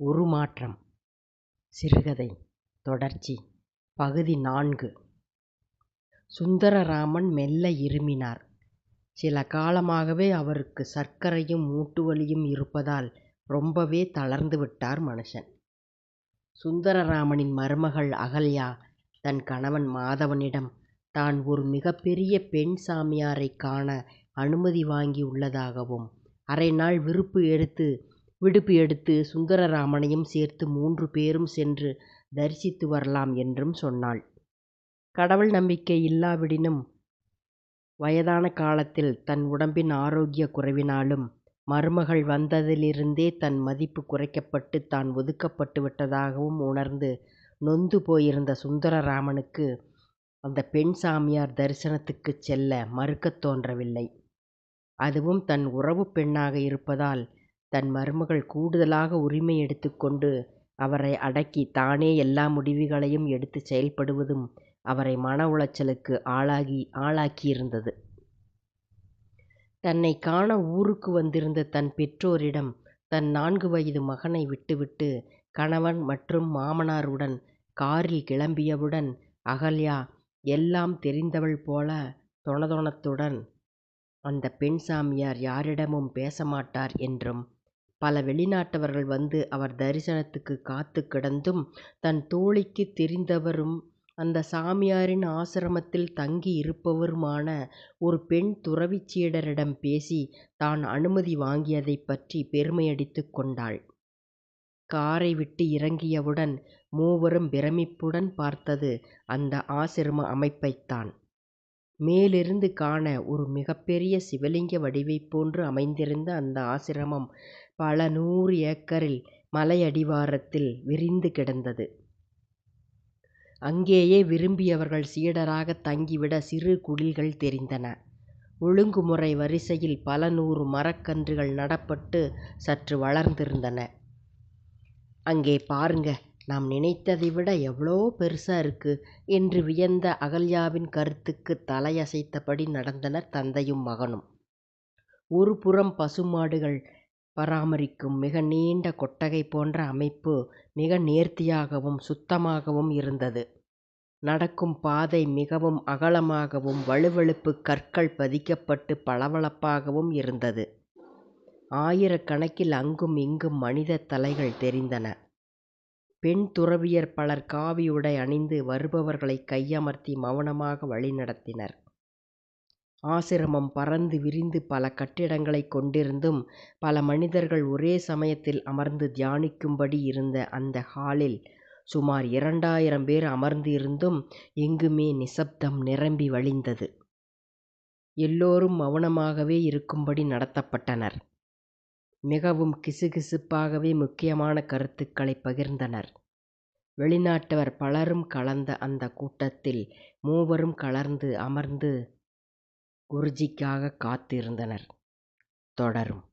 உருமாற்றம் சிறுகதை தொடர்ச்சி பகுதி நான்கு சுந்தரராமன் மெல்ல இருமினார். சில காலமாகவே அவருக்கு சர்க்கரையும் மூட்டுவலியும் இருப்பதால் ரொம்பவே தளர்ந்து விட்டார் மனுஷன். சுந்தரராமனின் மருமகள் அகல்யா தன் கணவன் மாதவனிடம் தான் ஒரு மிகப்பெரிய பெண் சாமியாரைக் காண அனுமதி வாங்கி உள்ளதாகவும் அரை நாள் விருப்பு எடுத்து விடுப்பு எடுத்து சுந்தரராமனையும் சேர்த்து மூன்று பேரும் சென்று தரிசித்து வரலாம் என்றும் சொன்னாள். கடவுள் நம்பிக்கை இல்லாவிடினும் வயதான காலத்தில் தன் உடம்பின் ஆரோக்கியக் குறைவினாலும் மருமகள் வந்ததிலிருந்தே தன் மதிப்பு குறைக்கப்பட்டு தான் ஒதுக்கப்பட்டு விட்டதாகவும் உணர்ந்து நொந்து போயிருந்த சுந்தரராமனுக்கு அந்த பெண் சாமியார் தரிசனத்துக்குச் செல்ல மறுக்கத் தோன்றவில்லை. அதுவும் தன் உறவுப் பெண்ணாக இருப்பதால் தன் மருமகள் கூடுதலாக உரிமை எடுத்துக்கொண்டு அவரை அடக்கி தானே எல்லா முடிவுகளையும் எடுத்துச் செயல்படுவதும் அவரை மன உளைச்சலுக்கு ஆளாகி ஆளாக்கியிருந்தது. தன்னைக் காண ஊருக்கு வந்திருந்த தன் பெற்றோரிடம் தன் நான்கு வயது மகனை விட்டுவிட்டு கணவன் மற்றும் மாமனாருடன் காரில் கிளம்பியவுடன் அகல்யா எல்லாம் தெரிந்தவள் போல தொணதொணத்துடன் அந்தப் பெண் சாமியார் யாரிடமும் பேசமாட்டார் என்றும் பல வெளிநாட்டவர்கள் வந்து அவர் தரிசனத்துக்குக் காத்துக் கிடந்தும் தன் தோழிக்குத் தெரிந்தவரும் அந்த சாமியாரின் ஆசிரமத்தில் தங்கி இருப்பவருமான ஒரு பெண் துறவிச் சீடரிடம் பேசி தான் அனுமதி வாங்கியதைப் பற்றி பெருமையடித்துக் கொண்டாள். காரை விட்டு இறங்கியவுடன் மூவரும் பிரமிப்புடன் பார்த்தது அந்த ஆசிரம அமைப்பைத்தான். மேலிருந்து காண ஒரு மிகப்பெரிய சிவலிங்க வடிவைப் போன்று அமைந்திருந்த அந்த ஆசிரமம் பல நூறு ஏக்கரில் மலையடிவாரத்தில் விரிந்து கிடந்தது. அங்கேயே விரும்பியவர்கள் சீடராகத் தங்கிவிட சிறு குடில்கள் தெரிந்தன. ஒழுங்குமுறை வரிசையில் பல நூறு மரக்கன்றுகள் நடப்பட்டு சற்று வளர்ந்திருந்தன. அங்கே பாருங்க நாம் நினைத்ததை விட எவ்வளோ பெருசாக இருக்குது என்று வியந்த அகல்யாவின் கருத்துக்குத் தலையசைத்தபடி நடந்தனர் தந்தையும் மகனும். ஒரு புறம் பசுமாடுகள் பராமரிக்கும் மிக நீண்ட கொட்டகை போன்ற அமைப்பு மிக நேர்த்தியாகவும் சுத்தமாகவும் இருந்தது. நடக்கும் பாதை மிகவும் அகலமாகவும் வழுவழுப்புக் கற்கள் பதிக்கப்பட்டு பளபளப்பாகவும் இருந்தது. ஆயிரக்கணக்கில் அங்கும் இங்கும் மனிதத் தலைகள் தெரிந்தன. பெண் துறவியர் பலர் காவி உடை அணிந்து வருபவர்களைக் கையமர்த்தி மௌனமாக வழிநடத்தினர். ஆசிரமம் பரந்து விரிந்து பல கட்டிடங்களைக் கொண்டிருந்தும் பல மனிதர்கள் ஒரே சமயத்தில் அமர்ந்து தியானிக்கும்படி இருந்த அந்த ஹாலில் சுமார் இரண்டாயிரம் பேர் அமர்ந்து இருந்தும் எங்குமே நிசப்தம் நிரம்பி வழிந்தது. எல்லோரும் மௌனமாகவே இருக்கும்படி நடத்தப்பட்டனர். மிகவும் கிசுகிசுப்பாகவே முக்கியமான கருத்துக்களைப் பகிர்ந்தனர். வெளிநாட்டவர் பலரும் கலந்த அந்தக் கூட்டத்தில் மூவரும் கலர்ந்து அமர்ந்து குருஜிக்காகக் காத்திருந்தனர் தொடரும்.